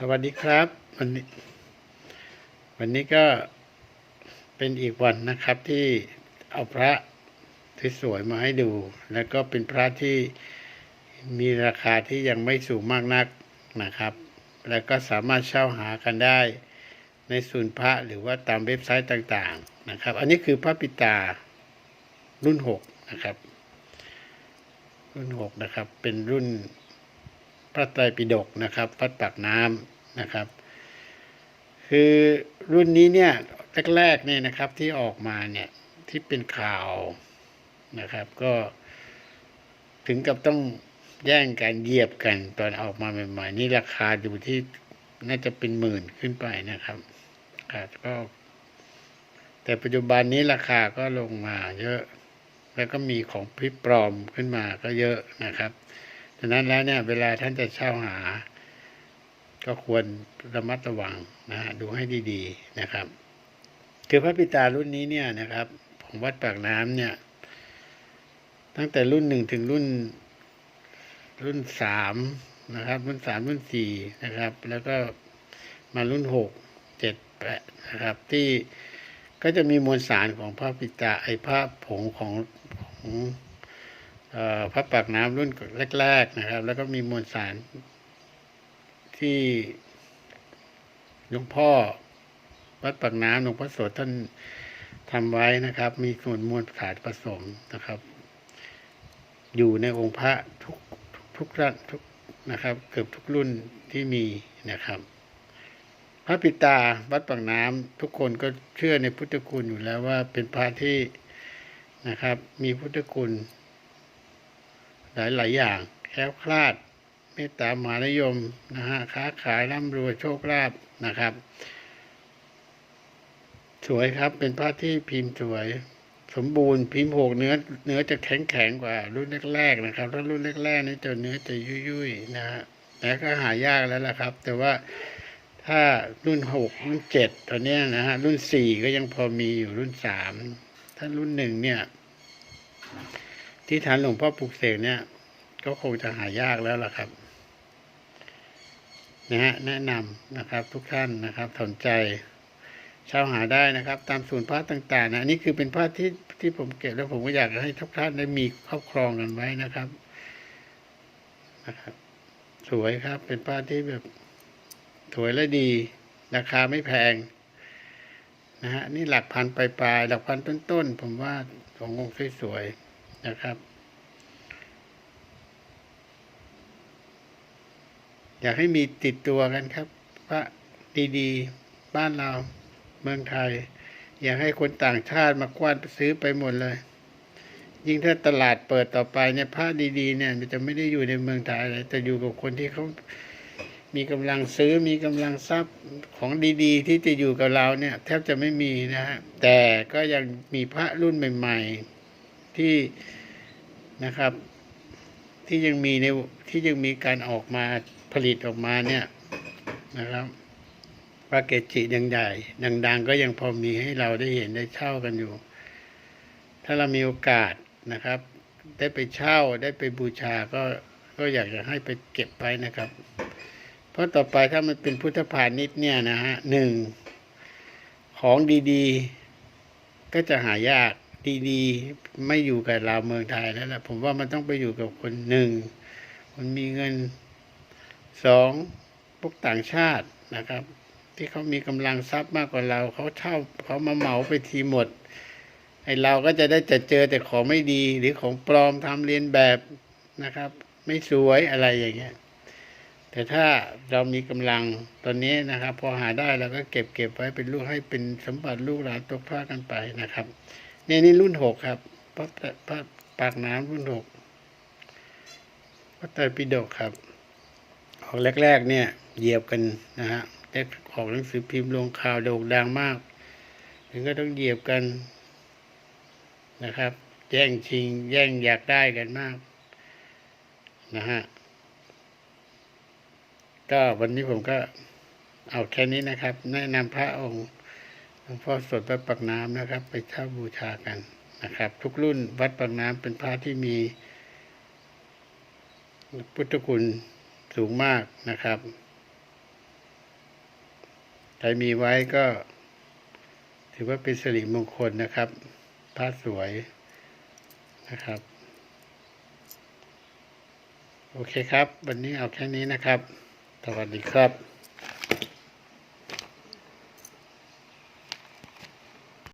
สวัสดีครับ วันนี้ วันนี้ก็เป็นอีกวันนะครับที่เอาพระที่สวยมาให้ดู แล้วก็เป็นพระที่มีราคาที่ยังไม่สูงมากนักนะครับ แล้วก็สามารถเช่าหากันได้ในศูนย์พระหรือว่าตามเว็บไซต์ต่างๆนะครับ อันนี้คือพระปิตารุ่นหกนะครับ รุ่นหกนะครับ เป็นรุ่น ระไตรปิฎกนะครับวัดปากน้ำนะครับ คือรุ่นนี้เนี่ยแรกๆเนี่ยนะครับที่ออกมาเนี่ยที่เป็นข่าวนะครับ ก็ถึงกับต้องแย่งกันเหยียบกันตอนออกมาใหม่ๆ นี่ราคาอยู่ที่น่าจะเป็นหมื่นขึ้นไปนะครับครับก็ แต่ปัจจุบันนี้ราคาก็ลงมาเยอะ แล้วก็มีของพริปลอมขึ้นมาก็เยอะนะครับ ฉะนั้นแล้วเนี่ยเวลาท่านจะเช่าหา ก็ควรระมัดระวังนะฮะดูให้ดีๆนะครับ คือพระปิตารุ่นนี้เนี่ยนะครับ ของวัดปากน้ำเนี่ย ตั้งแต่รุ่นหนึ่งถึงรุ่นรุ่นสามนะครับ รุ่นสามรุ่นสี่นะครับ แล้วก็มารุ่นหกเจ็ดแปดนะครับ ที่ก็จะมีมวลสารของพระปิตาไอพระผงของของ พระปากน้ำรุ่นแรก ๆนะครับ แล้วก็มีมวลสารที่หลวงพ่อวัดปากน้ำหลวงพ่อโสท่านทำไว้นะครับ มีส่วนมวลสารผสมนะครับ อยู่ในองค์พระทุกทุกรุ่นทุกนะครับ เกือบทุกรุ่นที่มีนะครับพระปิตาวัดปากน้ำทุกคนก็เชื่อในพุทธคุณอยู่แล้วว่าเป็นพระที่นะครับ มีพุทธคุณ หลายหลายๆอย่างแคล้วคลาดเมตตามหานิยมนะฮะค้าขายร่ำรวยโชคลาภนะครับ สวยครับเป็นผ้าที่พิมพ์สวย สมบูรณ์พิมพ์หกเนื้อเนื้อจะแข็งแข็งกว่า รุ่นแรกๆนะครับถ้ารุ่นแรกๆนี่จะเนื้อจะยุ่ยๆนะฮะแต่ก็หายากแล้วล่ะครับ แต่ว่าถ้ารุ่นหกรุ่นเจ็ดตอนนี้นะฮะรุ่นสี่ก็ยังพอมีอยู่รุ่นสามถ้ารุ่นหนึ่งเนี่ย ที่ฐานหลวงพ่อปลูกเสกเนี่ย ก็คงจะหายากแล้วล่ะครับนะฮะแนะนำนะครับทุกท่านนะครับสนใจเช่าหาได้นะครับ ตามศูนย์พระต่างๆนะอันนี้คือเป็นพระที่ที่ผมเก็บแล้วผมก็อยากให้ทุกท่านได้มีครอบครองกันไว้นะครับนะครับ สวยครับเป็นพระที่แบบสวยและดี ราคาไม่แพงนะฮะนี่หลักพันปลายๆหลักพันต้นๆผมว่าขององค์สวยๆ นะครับ อยากให้มีติดตัวกันครับพระดีๆ บ้านเราเมืองไทย อยากให้คนต่างชาติมากว้านซื้อไปหมดเลย ยิ่งถ้าตลาดเปิดต่อไปเนี่ยพระดีๆ เนี่ยมันจะไม่ได้อยู่ในเมืองไทยเลยแต่อยู่กับคนที่เขามีกำลังซื้อมีกำลังทรัพย์ของดีๆ ที่จะอยู่กับเราเนี่ย แทบจะไม่มีนะฮะแต่ก็ยังมีพระรุ่นใหม่ ๆ ที่นะครับ ที่ยังมีในที่ยังมีการออกมาผลิตออกมาเนี่ยนะครับพระเกจิยังใหญ่ดัง ๆ ก็ยังพอมีให้เราได้เห็นได้เช่ากันอยู่ ถ้าเรามีโอกาสนะครับ ได้ไปเช่าได้ไปบูชาก็ก็อยากจะให้ไปเก็บไว้นะครับ เพราะต่อไปถ้ามันเป็นพุทธพาณิชย์เนี่ยนะฮะหนึ่งของดีๆ ก็จะหายาก ดีๆ ไม่อยู่กับเราเมืองไทยแล้วล่ะผมว่ามันต้องไปอยู่กับคนหนึ่งคนมีเงินสองพวกต่างชาตินะครับ ที่เขามีกำลังทรัพย์มากกว่าเราเขาเช่าเขามาเหมาไปทีหมดไอเราก็จะได้จะเจอแต่ของไม่ดีหรือของปลอมทำเรียนแบบนะครับ ไม่สวยอะไรอย่างเงี้ยแต่ถ้าเรามีกำลังตอนนี้นะครับ พอหาได้เราก็เก็บเก็บไว้เป็นลูกให้เป็นสมบัติลูกหลานตกทอดกันไปนะครับ นี่นี่รุ่นหกครับพระพระปากน้ำรุ่นหกพระไตรปิฎกครับ ออกแรกๆเนี่ยเหยียบกันนะฮะแต่ออกหนังสือพิมพ์ลงข่าวโด่งดังมาก ถึงก็ต้องเหยียบกันนะครับ แย่งชิง แย่งอยากได้กันมากนะฮะก็วันนี้ผมก็เอาแค่นี้นะครับ แนะนำพระองค์ หลวงพ่อสดวัดปากน้ำนะครับ ไปเช่าบูชากันนะครับ ทุกรุ่นวัดปากน้ำเป็นพระที่มีพุทธคุณสูงมากนะครับใครมีไว้ก็ ถือว่าเป็นสิริมงคลนะครับพระสวยนะครับ โอเคครับ วันนี้เอาแค่นี้นะครับ สวัสดีครับ